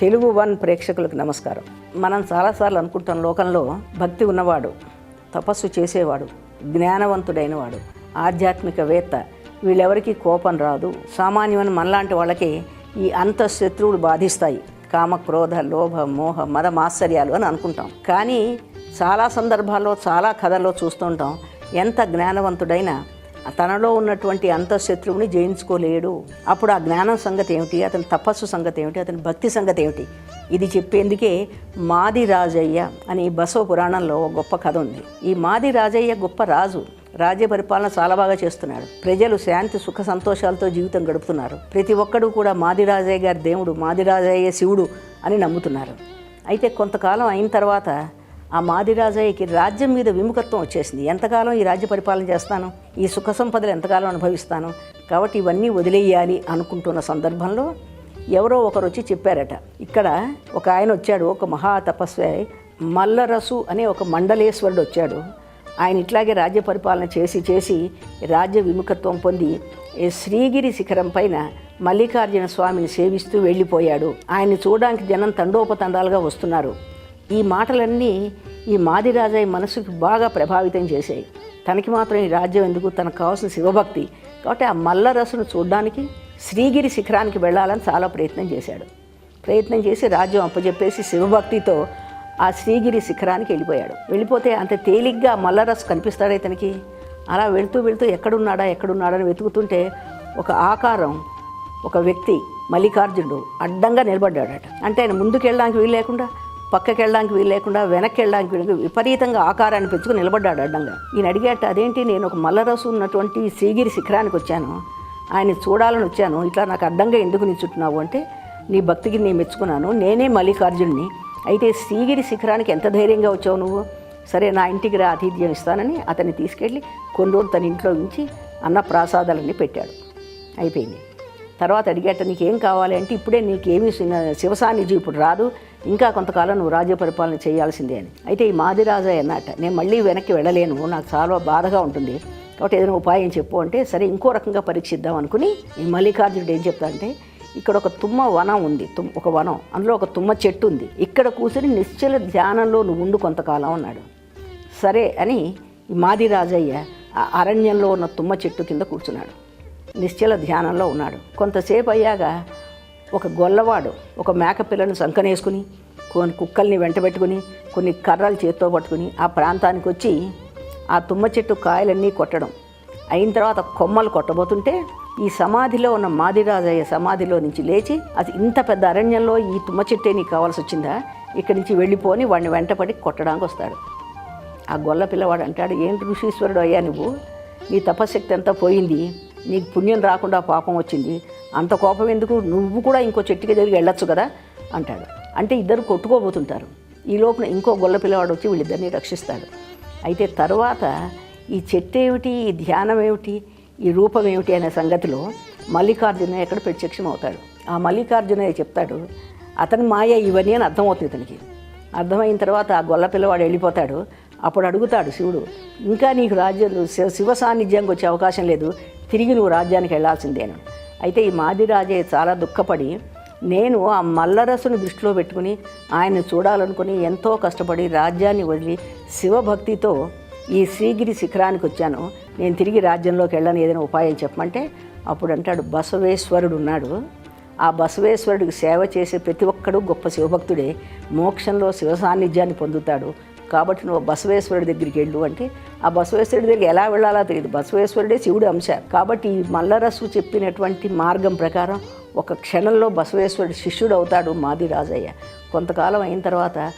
Telugu one ప్రేక్షకులకు నమస్కారం. మనం చాలాసార్లు అనుకుంటాం లోకంలో భక్తి ఉన్నవాడు తపస్సు చేసేవాడు జ్ఞానవంతుడైనవాడు ఆధ్యాత్మికవేత్త వీళ్ళెవరికీ కోపం రాదు. సామాన్యమైన మనలాంటి వాళ్ళకి ఈ అంతఃశత్రువులు బాధిస్తాయి. కామ క్రోధ లోభ మోహ మద మాశ్చర్యాలు అని అనుకుంటాం. కానీ చాలా సందర్భాల్లో చాలా కథల్లో చూస్తుంటాం ఎంత జ్ఞానవంతుడైనా తనలో ఉన్నటువంటి అంతఃశత్రువుని జయించుకోలేడు. అప్పుడు ఆ జ్ఞానం సంగతి ఏమిటి? అతని తపస్సు సంగతి ఏమిటి? అతని భక్తి సంగతి ఏమిటి? ఇది చెప్పేందుకే మాది రాజయ్య అని బసవ పురాణంలో ఒక గొప్ప కథ ఉంది. ఈ మాది రాజయ్య గొప్ప రాజు. రాజ్య పరిపాలన చాలా బాగా చేస్తున్నాడు. ప్రజలు శాంతి సుఖ సంతోషాలతో జీవితం గడుపుతున్నారు. ప్రతి ఒక్కడూ కూడా మాది రాజయ్య గారి దేవుడు మాది రాజయ్య శివుడు అని నమ్ముతున్నారు. అయితే కొంతకాలం అయిన తర్వాత ఆ మాదిరాజయ్యకి రాజ్యం మీద విముఖత్వం వచ్చేసింది. ఎంతకాలం ఈ రాజ్య పరిపాలన చేస్తాను? ఈ సుఖ సంపదలు ఎంతకాలం అనుభవిస్తాను? కాబట్టి ఇవన్నీ వదిలేయాలి అనుకుంటున్న సందర్భంలో ఎవరో ఒకరు వచ్చి చెప్పారట. ఇక్కడ ఒక ఆయన వచ్చాడు ఒక మహా తపస్వి మల్లరసు అనే ఒక మండలేశ్వరుడు వచ్చాడు. ఆయన ఇట్లాగే రాజ్య పరిపాలన చేసి చేసి రాజ్య విముఖత్వం పొంది శ్రీగిరి శిఖరం పైన మల్లికార్జున స్వామిని సేవిస్తూ వెళ్ళిపోయాడు. ఆయన్ని చూడడానికి జనం తండోపతండాలుగా వస్తున్నారు. ఈ మాటలన్నీ ఈ మాదిరాజయ్య మనసుకు బాగా ప్రభావితం చేశాయి. తనకి మాత్రం ఈ రాజ్యం ఎందుకు? తనకు కావాల్సిన శివభక్తి. కాబట్టి ఆ మల్లరసును చూడడానికి శ్రీగిరి శిఖరానికి వెళ్ళాలని చాలా ప్రయత్నం చేశాడు. ప్రయత్నం చేసి రాజ్యం అప్పచెప్పేసి శివభక్తితో ఆ శ్రీగిరి శిఖరానికి వెళ్ళిపోయాడు. వెళ్ళిపోతే అంత తేలిగ్గా మల్లరసు కనిపిస్తాడే తనకి? అలా వెళ్తూ వెళుతూ ఎక్కడున్నాడా ఎక్కడున్నాడా అని వెతుకుతుంటే ఒక ఆకారం ఒక వ్యక్తి మల్లికార్జునుడు అడ్డంగా నిలబడ్డాడట. అంటే ఆయన ముందుకు వెళ్ళడానికి వీలు లేకుండా పక్కకి వెళ్ళడానికి వీలు లేకుండా వెనక్కి వెళ్ళడానికి వీలు విపరీతంగా ఆకారాన్ని పెంచుకుని నిలబడ్డాడు అడ్డంగా. ఈయన అడిగేట అదేంటి నేను ఒక మల్లరసు ఉన్నటువంటి శ్రీగిరి శిఖరానికి వచ్చాను. ఆయన చూడాలని వచ్చాను. ఇట్లా నాకు అడ్డంగా ఎందుకు నిల్చుంటున్నావు? అంటే నీ భక్తికి నేను మెచ్చుకున్నాను. నేనే మల్లికార్జున్ని. అయితే శ్రీగిరి శిఖరానికి ఎంత ధైర్యంగా వచ్చావు నువ్వు? సరే నా ఇంటికి రా ఆతిథ్యం ఇస్తానని అతన్ని తీసుకెళ్ళి కొన్ని రోజులు తన ఇంట్లో ఉంచి అన్న ప్రాసాదాలన్నీ పెట్టాడు. అయిపోయింది. తర్వాత అడిగేట నీకేం కావాలి? అంటే ఇప్పుడే నీకేమీ సిన- శివ ఇప్పుడు రాదు. ఇంకా కొంతకాలం నువ్వు రాజ్య పరిపాలన చేయాల్సిందే అని. అయితే ఈ మాదిరాజయ్య అన్నట నేను మళ్ళీ వెనక్కి వెళ్ళలేను. నాకు చాలా బాధగా ఉంటుంది. కాబట్టి ఏదైనా ఉపాయం చెప్పు అంటే సరే ఇంకో రకంగా పరీక్షిద్దాం అనుకుని ఈ మల్లికార్జునుడు ఏం చెప్తాడంటే ఇక్కడ ఒక తుమ్మ వనం ఉంది తుమ్ ఒక వనం. అందులో ఒక తుమ్మ చెట్టు ఉంది. ఇక్కడ కూర్చుని నిశ్చల ధ్యానంలో నువ్వు ఉండు కొంతకాలం అన్నాడు. సరే అని ఈ మాది రాజయ్య ఆ అరణ్యంలో ఉన్న తుమ్మ చెట్టు కింద కూర్చున్నాడు. నిశ్చల ధ్యానంలో ఉన్నాడు. కొంతసేపు అయ్యాక ఒక గొల్లవాడు ఒక మేకపిల్లను సంకనేసుకుని కొన్ని కుక్కల్ని వెంటబెట్టుకుని కొన్ని కర్రలు చేత్తో పట్టుకుని ఆ ప్రాంతానికి వచ్చి ఆ తుమ్మ చెట్టు కాయలన్నీ కొట్టడం. అయిన తర్వాత కొమ్మలు కొట్టబోతుంటే ఈ సమాధిలో ఉన్న మాదిరాజయ్య సమాధిలో నుంచి లేచి అది ఇంత పెద్ద అరణ్యంలో ఈ తుమ్మ చెట్టే నీకు కావాల్సి వచ్చిందా? ఇక్కడి నుంచి వెళ్ళిపోని వాడిని వెంటపడి కొట్టడానికి వస్తాడు. ఆ గొల్ల పిల్లవాడు అంటాడు ఏంటి ఋషీశ్వరుడు అయ్యా నువ్వు? నీ తపశక్తి అంతా పోయింది? నీకు పుణ్యం రాకుండా పాపం వచ్చింది. అంత కోపం ఎందుకు? నువ్వు కూడా ఇంకో చెట్టుకి దగ్గరికి వెళ్ళొచ్చు కదా? అంటాడు. అంటే ఇద్దరు కొట్టుకోబోతుంటారు. ఈ లోపల ఇంకో గొల్ల పిల్లవాడు వచ్చి వీళ్ళిద్దరిని రక్షిస్తాడు. అయితే తర్వాత ఈ చెట్టు ఏమిటి ఈ ధ్యానం ఏమిటి ఈ రూపం ఏమిటి అనే సంగతిలో మల్లికార్జున ఎక్కడ ప్రత్యక్షం అవుతాడు ఆ మల్లికార్జునయ్య చెప్తాడు అతని మాయ ఇవన్నీ అని అర్థమవుతుంది ఇతనికి అర్థమైన తర్వాత ఆ గొల్ల పిల్లవాడు వెళ్ళిపోతాడు. అప్పుడు అడుగుతాడు శివుడు ఇంకా నీకు రాజ్యం శివ- శివ సాన్నిధ్యంకి వచ్చే అవకాశం లేదు తిరిగి నువ్వు రాజ్యానికి వెళ్ళాల్సిందేను అయితే ఈ మాదిరాజే చాలా దుఃఖపడి నేను ఆ మల్లరసుని దృష్టిలో పెట్టుకుని ఆయన్ని చూడాలనుకుని ఎంతో కష్టపడి రాజ్యాన్ని వదిలి శివభక్తితో ఈ శ్రీగిరి శిఖరానికి వచ్చాను. నేను తిరిగి రాజ్యంలోకి వెళ్ళని ఏదైనా ఉపాయం చెప్పమంటే? అప్పుడు అంటాడు బసవేశ్వరుడు ఉన్నాడు. ఆ బసవేశ్వరుడికి సేవ చేసే ప్రతి ఒక్కడు గొప్ప శివభక్తుడే. మోక్షంలో శివ సాన్నిధ్యాన్ని పొందుతాడు. కాబట్టి నువ్వు బసవేశ్వరుడి దగ్గరికి వెళ్ళు అంటే ఆ బసవేశ్వరుడి దగ్గరికి ఎలా వెళ్ళాలో తెలియదు. బసవేశ్వరుడే శివుడి అంశ. కాబట్టి ఈ మల్లరసు చెప్పినటువంటి మార్గం ప్రకారం ఒక క్షణంలో బసవేశ్వరుడు శిష్యుడు అవుతాడు మాది రాజయ్య. కొంతకాలం అయిన తర్వాత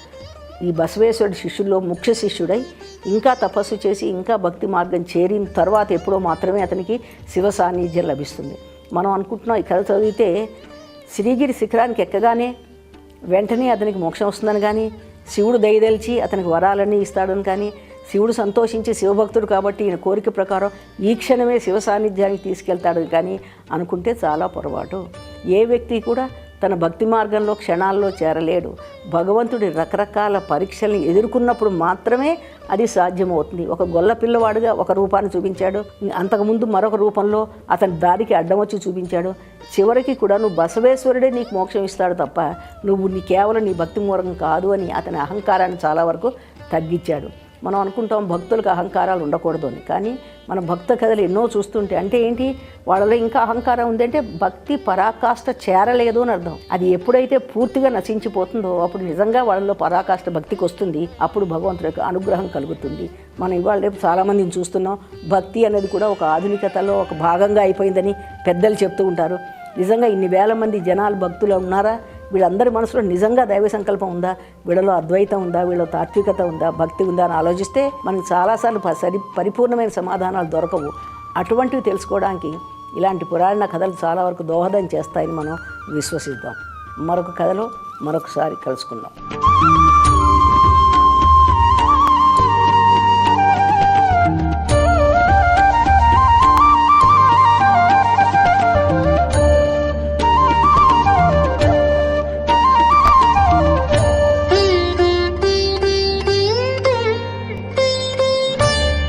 ఈ బసవేశ్వరుడి శిష్యుల్లో ముఖ్య శిష్యుడై ఇంకా తపస్సు చేసి ఇంకా భక్తి మార్గం చేరిన తర్వాత ఎప్పుడో మాత్రమే అతనికి శివ సాన్నిధ్యం లభిస్తుంది. మనం అనుకుంటున్నాం ఈ కథ చదివితే శ్రీగిరి శిఖరానికి ఎక్కగానే వెంటనే అతనికి మోక్షం వస్తుందని కానీ శివుడు దయదలిచి అతనికి వరాలన్నీ ఇస్తాడని కానీ శివుడు సంతోషించి శివభక్తుడు కాబట్టి ఈయన కోరిక ప్రకారం ఈ క్షణమే శివ సాన్నిధ్యానికి తీసుకెళ్తాడు కానీ అనుకుంటే చాలా పొరపాటు. ఏ వ్యక్తి కూడా తన భక్తి మార్గంలో క్షణాల్లో చేరలేడు. భగవంతుడి రకరకాల పరీక్షల్ని ఎదుర్కొన్నప్పుడు మాత్రమే అది సాధ్యమవుతుంది. ఒక గొల్ల పిల్లవాడుగా ఒక రూపాన్ని చూపించాడు. అంతకుముందు మరొక రూపంలో అతని దారికి అడ్డం వచ్చి చూపించాడు. చివరికి కూడా నువ్వు బసవేశ్వరుడే నీకు మోక్షం ఇస్తాడు తప్ప నువ్వు నీ కేవలం నీ భక్తి మూలకం కాదు అని అతని అహంకారాన్ని చాలా వరకు తగ్గించాడు. మనం అనుకుంటాం భక్తులకు అహంకారాలు ఉండకూడదు అని. కానీ మన భక్త కథలు ఎన్నో చూస్తుంటే అంటే ఏంటి? వాళ్ళలో ఇంకా అహంకారం ఉందంటే భక్తి పరాకాష్ట చేరలేదు అని అర్థం. అది ఎప్పుడైతే పూర్తిగా నశించిపోతుందో అప్పుడు నిజంగా వాళ్ళలో పరాకాష్ట భక్తికి వస్తుంది. అప్పుడు భగవంతుడి యొక్క అనుగ్రహం కలుగుతుంది. మనం ఇవాళ రేపు చాలామందిని చూస్తున్నాం. భక్తి అనేది కూడా ఒక ఆధునికతలో ఒక భాగంగా అయిపోయిందని పెద్దలు చెప్తూ ఉంటారు. నిజంగా ఇన్ని వేల మంది జనాలు భక్తులు ఉన్నారా? వీళ్ళందరి మనసులో నిజంగా దైవ సంకల్పం ఉందా? వీళ్ళలో అద్వైతం ఉందా? వీళ్ళలో తాత్వికత ఉందా? భక్తి ఉందా అని ఆలోచిస్తే మనం చాలాసార్లు సరి పరిపూర్ణమైన సమాధానాలు దొరకవు. అటువంటివి తెలుసుకోవడానికి ఇలాంటి పురాణ కథలు చాలా వరకు దోహదం చేస్తాయని మనం విశ్వసిద్దాం. మరొక కథలో మరొకసారి కలుసుకుందాం.